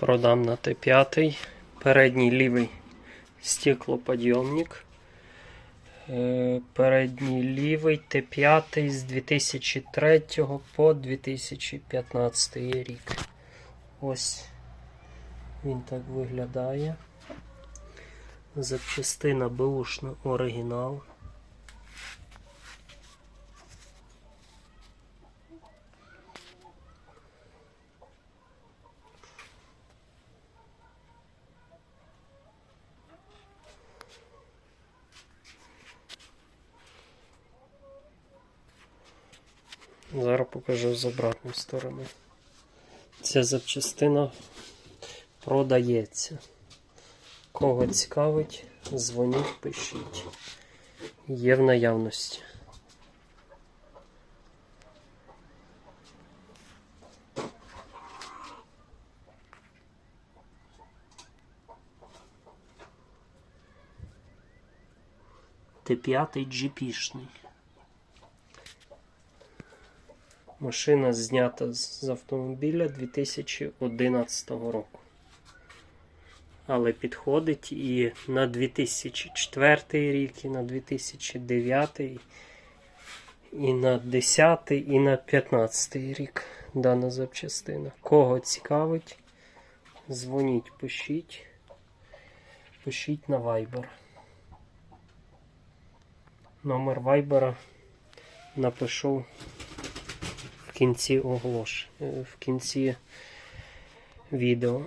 Продам на Т5. Передній лівий стеклоподйомник. Е, Передній лівий Т5 з 2003 по 2015 рік. Ось він так виглядає. Запчастина бушна оригінал. Зараз покажу з обратної сторони. Ця запчастина продається. Кого цікавить, дзвоніть, пишіть. Є в наявності. Т5 джіпішний. Машина знята з автомобіля 2011 року. Але підходить і на 2004 рік, і на 2009, і на 10, і на 15 рік дана запчастина. Кого цікавить, дзвоніть, пишіть. Пишіть на Viber. Номер Viber напишу кінці оголош, в кінці відео.